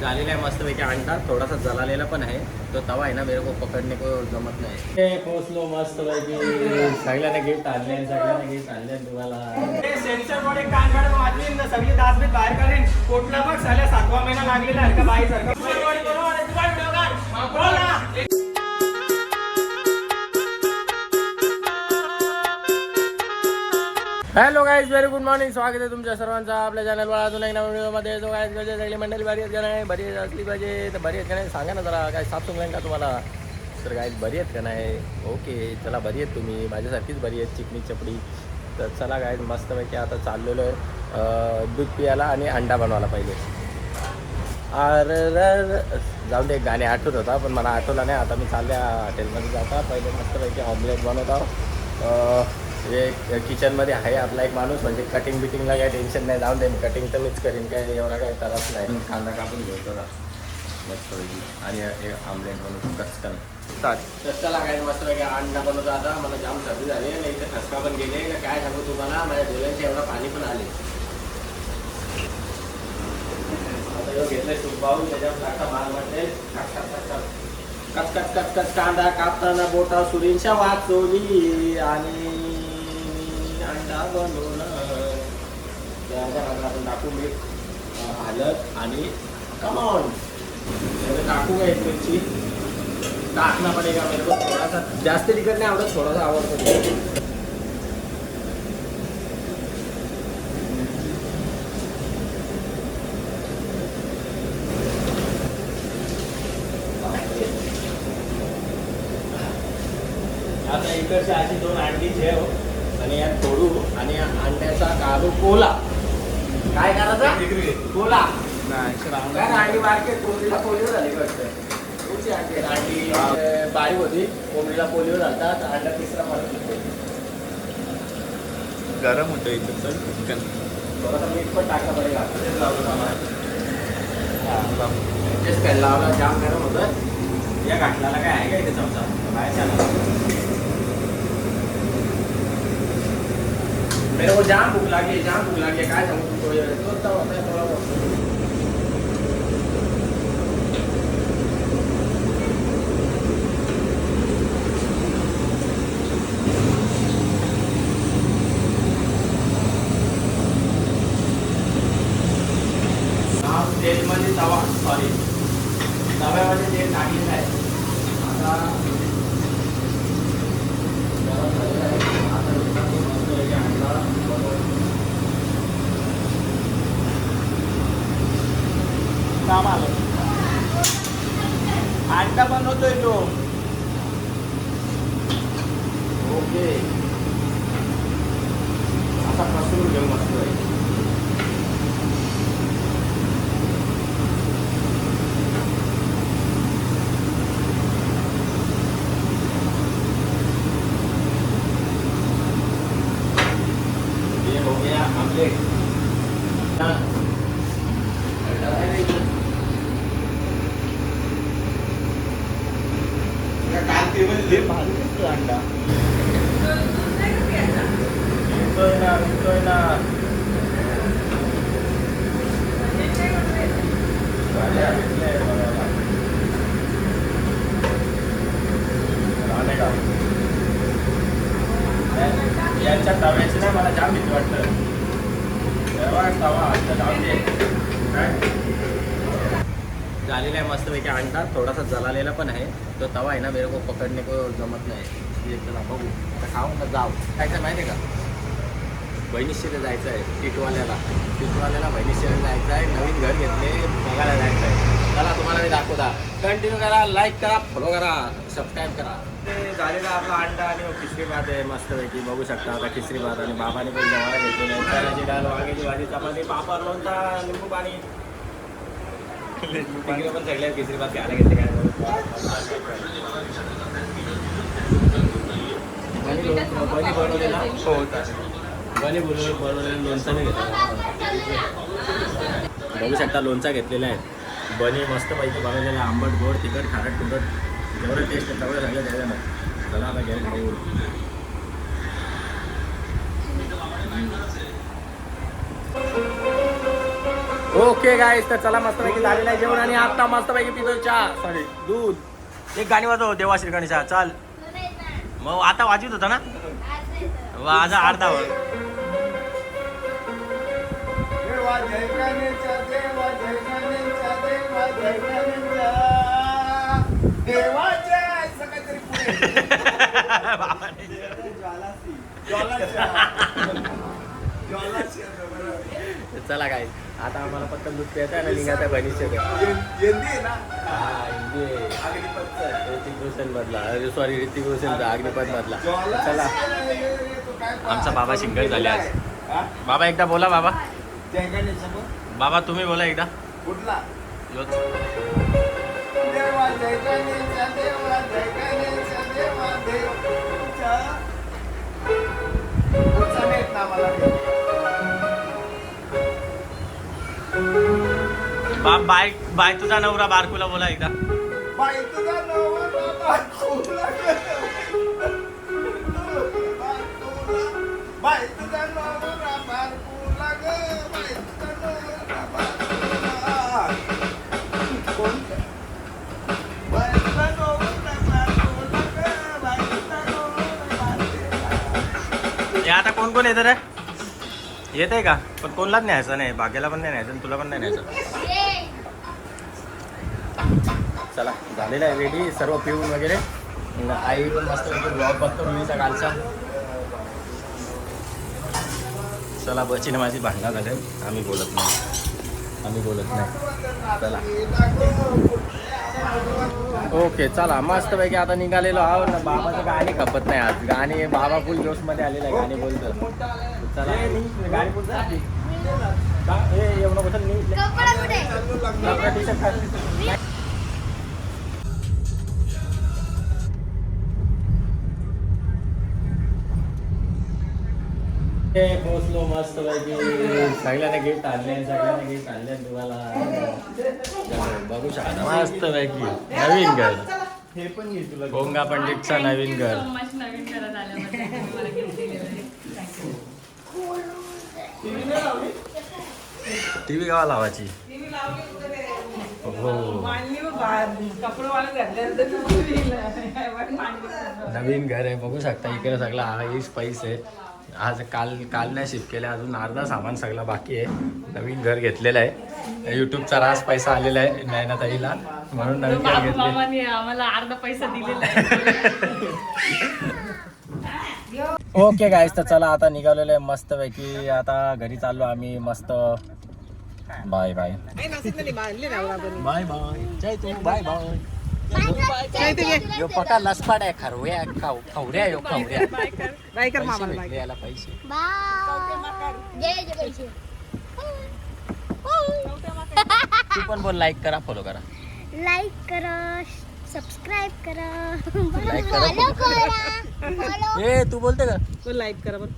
झालेला आहे मस्तपैकी अंडा थोडासा जलालेला पण आहे. तो तवा आहे ना मेरे को पकडणे को जमत नाही. पोचलो मस्त पैकी सगळ्यांना गिफ्ट आणले सगळ्यांना गिफ्ट आणले तुम्हाला. सेन्सरमध्ये कान काढून वाजवीन ना सगळी दासबीत बाहेर काढीन कोटला बघ साल्या सातवा महिना लागलेला आहे का बाई hello guys very good morning स्वागत आहे तुमच्या सर्वांचा. आपल्या चॅनलवर अजून एक नवीन व्हिडिओमध्ये. जो गायज कसे सगळी मंडळी भरी आहेत का नाही? बरी असली पाहिजे तर बरी आहेत का नाही? सांगा ना जरा काय साफ सुमलेन का तुम्हाला? तर गाईज बरी आहेत का नाही? ओके चला बरी आहेत तुम्ही. माझ्यासारखीच बरी आहेत चिकनी चपडी. तर चला गाईज मस्तपैकी आता चाललेलो आहे. दूध पियाला आणि अंडा बनवायला पाहिजे अरे जाऊन दे एक गाणे आठवत होता पण मला आठवलं नाही. आता मी चालल्या हॉटेलमध्ये जाता. पहिले मस्तपैकी ऑमलेट बनवत. हे किचनमध्ये आहे आपला एक माणूस म्हणजे कटिंग बिटिंगला काही टेन्शन नाही जाऊन दे कटिंग तर मीच करीन काय एवढा काही त्रास नाही. कांदा कापून घेतो जरा मस्तपैकी आणि हे ऑमलेट बनवतो कचकन तर चला काय मस्तपैकी अंडा बनवतो आता मला जाम सर्दी झाली आणि इथे ठसका पण गेले का काय सांगू तुम्हाला माझ्या डोळ्यांचे एवढा पाणी पण आले. आता ह्यो घेतलंय सूप पाहून त्याच्यावर माल कच कच कच कच कांदा कापताना बोटा सुरींच्या वाचवली आणि बनवला त्याच्यानंतर आपण टाकू मीठ अं, आणि कमॉन टाकू काय एक मिरची टाकना पडेगा मेरे को थोडासा जास्त तिखट नाही आवडत थोडासा आवडतो आता इकडच्या आधी दोन अंडी ठेव आणि यात फोडू आणि या अंड्याचा काढू कोला. काय करायचा? कोला. काय अंडी मार्केट? कोंबडीला पोलिओ झाली वाटतं. अंडी बारीक होती. कोंबडीला पोलिओ अंडा तिसरा गरम होतं इथं चिकन. थोडासा मीठ पण पडेल तेच लावलं तेच काय लावला जाम गरम होतं. या घाटलाला काय आहे का इथे चमचा? बाहेरच्या मेरे को जाम भूक लगी है जाम भूक लगी है काय सांगू तुमको? ये तो तवा होता है थोड़ा बहुत हा तेलमध्ये तवा सॉरी तव्यामध्ये तेल टाकलेलं आहे आता गरम झालेलं आहे. आता मित्रांनो मस्तपैकी अंडा बनवून काम आलं अंडा बनवतोय तो ओके असा पसरून घेऊ मस्त आहे ये हो गया आमलेट हाँ। कांतीमध्ये भारी दिसतो अंडा विकतोय ना विकतोय ना गाड्या भेटल्या बघायला. राहणे का? या- यांच्या तव्याची ना मला जाम भीती वाटतं तेव्हा तवा आता जाऊ दे काय झालेला आहे अंडा थोडासा जलालेला पण आहे. तो तवा आहे ना मेरे को पकडणे को जमत नाही. ये बघू. आता खाऊन ना जाऊ. काय काय माहिती आहे का? बहिणीशीला जायचं आहे टिटवाल्याला. टिटवाल्याला बहिणीशीला जायचं आहे नवीन घर घेतले बघायला जायचं आहे. चला तुम्हाला मी दाखवता. कंटिन्यू करा लाईक करा फॉलो करा सबस्क्राईब करा. ते झालेला आपला अंडा आणि खिचडी भात आहे मस्तपैकी. बघू शकता आता खिचडी भात आणि बाबाने पण जवाला घेतलेली आहे. चण्याची डाळ वांग्याची भाजी चपाती पापड लोणचा लिंबू पाणी. काय लोणचा नाही घेतला बघू शकता लोणचा घेतलेला आहे. बने मस्त पैकी बनवलेला आंबट गोड तिखट खारट तुटट जेवढं टेस्ट आहे तेवढं सगळं द्यायला चला आता घ्यायला खाऊ ओके गाईस तर चला मस्तपैकी झालेलं आहे जेवण आणि आता मस्तपैकी पितो चहा. सॉरी दूध. एक गाणी वाजव देवा श्रीगणी चहा चाल. मग आता वाजवीत होता ना? माझा अर्धा वर गणेशा गणेशा गणेशा देवाच्या चला काय आता आम्हाला फक्त दूध प्यायचं आहे आणि निघायचं आहे अग्निपथचं. ऋतिक रोशन मधला. सॉरी ऋतिक रोशनचा अग्निपथ मधला. चला. आमचा बाबा सिंगर झाले आज. बाबा एकदा बोला बाबा. बाबा तुम्ही बोला एकदा. कुठला. देवा बा बाय बाय तुझा नवरा बारकुला बोला एकदा. बाई तुझा नवरा बायकोला बाई तुझा नवरा ग बाई तुझा नवरा बायकोला कोण? बाई तुझा नवरा बायकोला ग बाई तुझा नवरा बायकोला हे आता कोण कोण येतं रे? येत आहे का? पण कोणलाच न्यायचं नाही. भाग्याला पण नाही न्यायचं आणि तुला पण नाही न्यायचं. चला झालेलं आहे रेडी सर्व पिऊन वगैरे. आई पण मस्त ब्लॉग बघतो मुलीचा कालचा. चला बचीने माझी भांडणं झाले आम्ही बोलत नाही. आम्ही बोलत नाही. चला. ओके चला. मस्त पैकी आता निघालेलो आहो ना बाबाचं गाणी खपत नाही आज. गाणी बाबा फुल जोशमध्ये आलेलं आहे. गाणी बोलतो चला. गाडी पुढचा येऊ नको चल नी कपडा कुठे? आपला टी-शर्ट घाल. हे पोचलो मस्त पैकी. सगळ्यांना गिफ्ट आणले सगळ्यांना गिफ्ट आणले तुम्हाला. बघू शकता. मस्त पैकी. नवीन घर. हे पण घे तुला. गोंगा पंडितचा नवीन घर नवीन घरात आल्याबद्दल तुम्हाला gift दिलेलं आहे. टीव्ही गावा लावायची? हो नवीन घर आहे बघू शकता इकडे सगळा आईस पैस आहे. आज काल काल नाही शिफ्ट केलं अजून अर्धा सामान सगळा बाकी आहे. नवीन घर घेतलेलं आहे. युट्यूबचा रास पैसा आलेला आहे नयनाताईला. म्हणून नवीन घर घेतले. आम्हाला अर्धा पैसा दिलेला ओके गाईस तर चला आता निघालेलो आहे मस्त पैकी आता घरी चाललो आम्ही मस्त. बाय बाय बाय बाय जय तू बाय बाय यो पका लसपाड आहे खरव्या खाऊ खवऱ्या यो खवऱ्या पैसे भेटले याला पैसे. बाय. पैसे तू पण बोल लाईक करा फॉलो करा. लाईक करा. सबस्क्राईब करा। Like करा. Follow करा। Follow. ए तू बोलते का? लाईक करा बरं।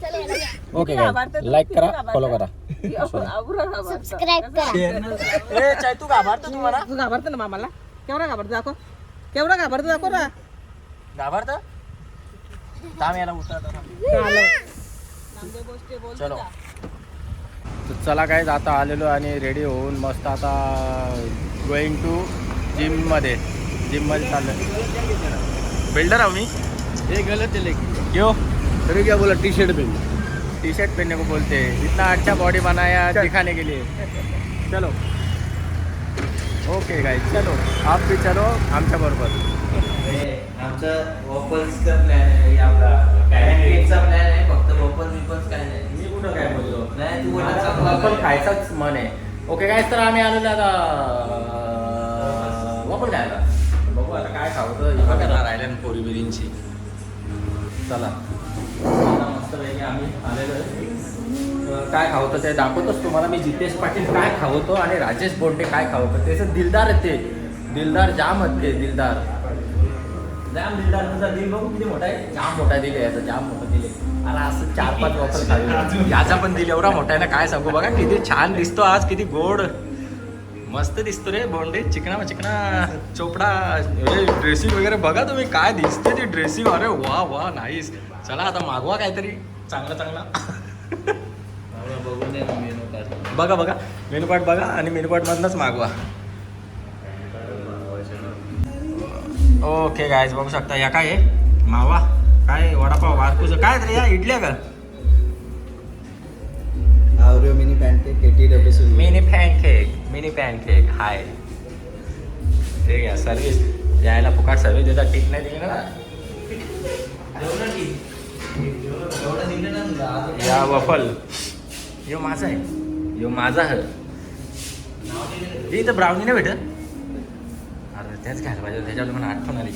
चला. ओके लाईक करा फॉलो करा. सबस्क्राईब करा. ए चाय तू घाबरतो तुम्हाला? तू घाबरतो ना मामाला? केवढा घाबरतो दाखव. केवढा घाबरतो दाखव ना. घाबरत? थांब याला उतरता चलो. तर चला काय आता आलेलो आणि रेडी होऊन मस्त आता गोईंग टू जिममध्ये जिममध्ये चाललं बिल्डर आहो मी. हे गलत आहे लेकिन क्यों तरी क्या बोला टी शर्ट पहन टी शर्ट पहनने को बोलते. हैं इतना अच्छा बॉडी बनाया दिखाने के लिए. चलो. ओके गाइस चलो. आप भी चलो आमच्या बरोबर. आमचं वॉपल्सचा प्लॅन आहे आपला. पॅनकेकचा प्लॅन आहे फक्त वॉपल विपल्स काय नाही. मी कुठं काय बोललो? वॉफल. खायचाच मन आहे. ओके काय तर आम्ही आलेलो आता वॉफल खायला बघू आता काय खावं तर. राहिल्या पोरी बिरींची. चला. मस्तपैकी आम्ही आलेलो काय खावतं ते दाखवतोच तुम्हाला. मी जितेश पाटील काय खावतो आणि राजेश बोंडे काय खावतो त्याचं दिलदार आहे ते. दिलदार जाम आहेत ते दिलदार. जाम दिलदार तुझा दिल बघू किती मोठा आहे. जाम मोठा दिल याचा जाम मोठा दिल. आणि असं चार पाच वॉफल खावी याचा पण दिल एवढा मोठा आहे ना काय सांगू बघा किती छान दिसतो आज किती गोड. मस्त दिसतो रे बोंडे चिकना चिकना चोपडा ड्रेसिंग वगैरे बघा तुम्ही काय दिसते ती ड्रेसिंग अरे वा वा नाईस चला आता मागवा काहीतरी चांगला चांगला. बघा बघा मेनू कार्ड बघा आणि मेनू कार्डमधनंच मागवा. ओके गायज बघू शकता या काय आहे? मावा? काय वडापाव वारपूचं काय तरी या इडल्या का? मिनी पॅनकेक एटी W mini pancake mini pancake hi ठीक आहे सर्विस यायला फुकाट सर्विस देतात ठीक नाही दिली ना? या वफल यो माझा आहे. यो माझा आहे. हे इथं ब्राउनी नाही भेटत. तेच घ्यायला पाहिजे त्याच्यावर मला आठवण आली.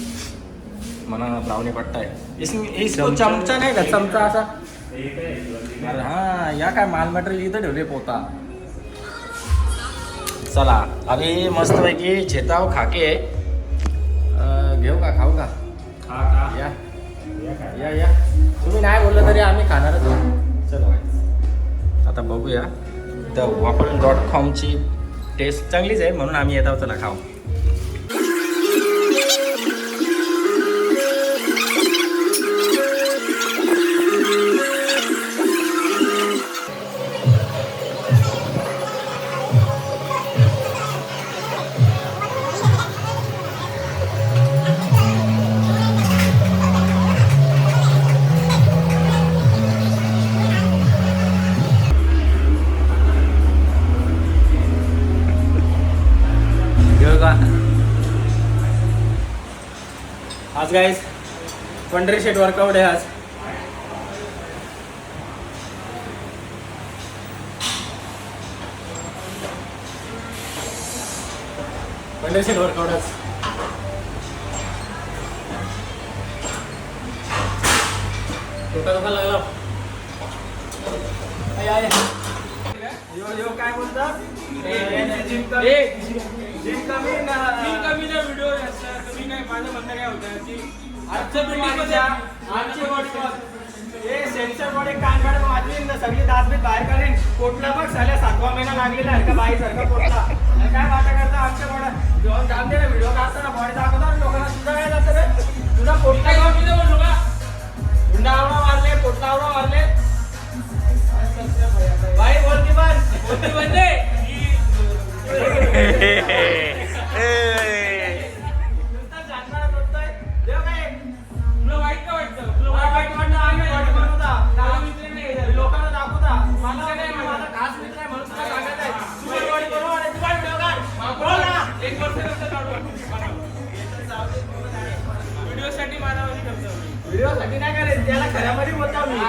मला ब्राउनी पट्टा आहे. चमचा नाही का? चमचा असा? अरे हा या काय माल मटेरियल इथं ठेवले पोता. चला अरे मस्तपैकी झेताव खाके. घेऊ का? खाऊ का? या. या या. तुम्ही नाही बोललं तरी आम्ही खाणारच चलो. आता बघूया. द वॉपल डॉट कॉमची टेस्ट चांगलीच आहे म्हणून आम्ही येत आहोत चला खाऊ. आज गाईज पंढरी शेट वर्कआउट आहे आज पंढरी शेट वर्कआउट आज टोटा टोका लागला आय, आय. यो यो काय बोलता जिम जिम कमी ना. मी कमी ना व्हिडिओ कमी नाही. माझं म्हणणं काय होतं की आजच्या मीटिंगमध्ये आजची बॉडी हे सेन्सर बॉडी कान काढून वाजवीन ना सगळी दात बाहेर काढीन. पोटला बघ. साल्या सातवा महिना लागलेला आहे. का बाई सारखा आणि काय वाटा करता आमच्या बॉड्या जेव्हा दे ना. व्हिडिओ काढताना बॉडी दाखवता.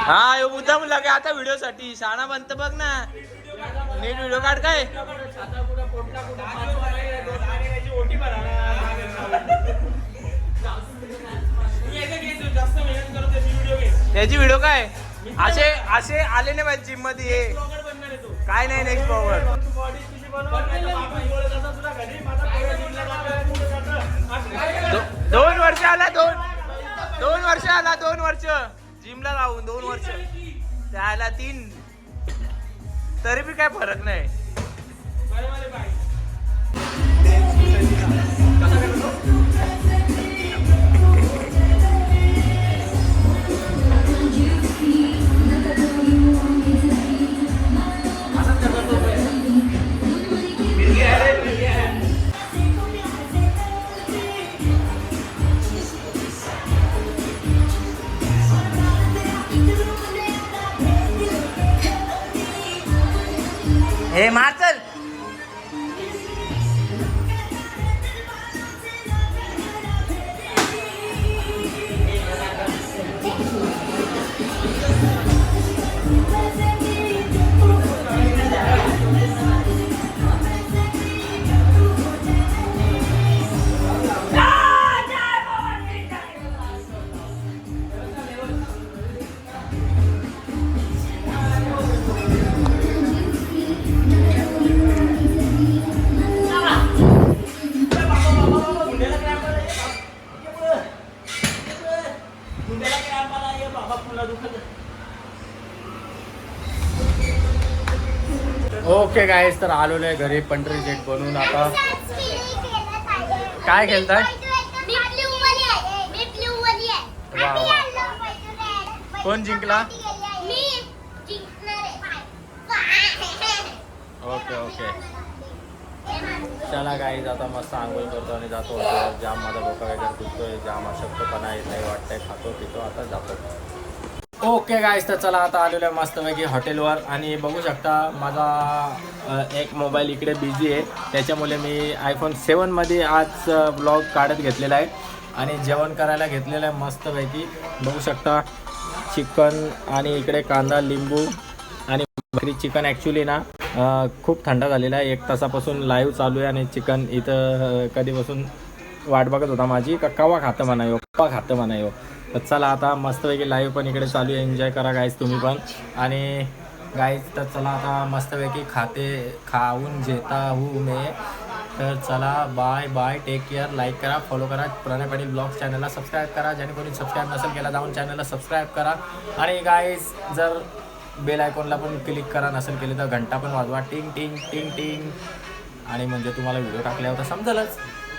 हा यो मुद्दाम लागे आता व्हिडिओ साठी शाळा बनत बघ ना. नीट व्हिडिओ काढ काय? त्याची व्हिडिओ काय? असे असे आले नाही पाहिजे जिममध्ये. ये. काय नाही नेक्स्ट पॉवर नाही दोन वर्ष आला दोन. वर्ष आला दोन वर्ष. जिमला लावून दोन वर्ष. त्याला तीन. तरी बी काय फरक नाही. बरं हे बाय ओके गायस तर आलेलो आहे घरी पंढरी जेट बनवून आता. काय खेळताय? कोण जिंकला? ओके ओके चला गाईज आता मस्त आंघोळ करतो आणि जातो. जाम माझा डोका वगैरे दुखतोय. जाम अशक्तपणा येत नाही वाटतंय. खातो पितो आता जातो. ओके गाईस तर चला आता आलेलो आहे मस्तपैकी हॉटेलवर. आणि बघू शकता माझा एक मोबाईल इकडे बिझी आहे. त्याच्यामुळे मी आयफोन सेवनमध्ये आज ब्लॉग काढत घेतलेला आहे. आणि जेवण करायला घेतलेलं आहे मस्तपैकी. बघू शकता चिकन आणि इकडे कांदा लिंबू आणि बकरी चिकन ॲक्च्युली ना खूप थंड झालेला आहे. एक तासापासून लाईव्ह चालू आहे आणि चिकन इथं कधीपासून वाट बघत होता माझी. का कवा खातं म्हणा यो कवा खातं म्हणा यो तर चला आता मस्तपैकी लाईव्ह पण इकडे चालू आहे. एन्जॉय करा गाईज तुम्ही पण. आणि गाईज तर चला आता मस्तपैकी खाते खाऊन जेता हू मे. तर चला bye bye take care like करा फॉलो करा. प्रणय पाटील ब्लॉग चॅनलला सबस्क्राईब करा. जेणेकरून सबस्क्राईब नसेल केला जाऊन चॅनलला सबस्क्राईब करा. आणि गाईज जर बेल आयकॉनला पण क्लिक करा नसेल केली तर घंटा पण वाजवा. टिंग टिंग टिंग टिंग. आणि म्हणजे तुम्हाला व्हिडिओ टाकल्यावर तर समजेलच.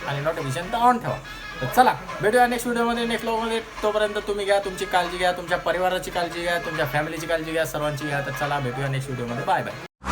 आणि नोटिफिकेशन तर ऑन ठेवा. तर चला भेटूया नेक्स्ट व्हिडिओमध्ये नेक्स्ट ब्लॉगमध्ये तोपर्यंत तुम्ही घ्या तुमची काळजी घ्या तुमच्या परिवाराची काळजी घ्या तुमच्या फॅमिलीची काळजी घ्या सर्वांची घ्या. तर चला भेटूया नेक्स्ट व्हिडिओमध्ये बाय बाय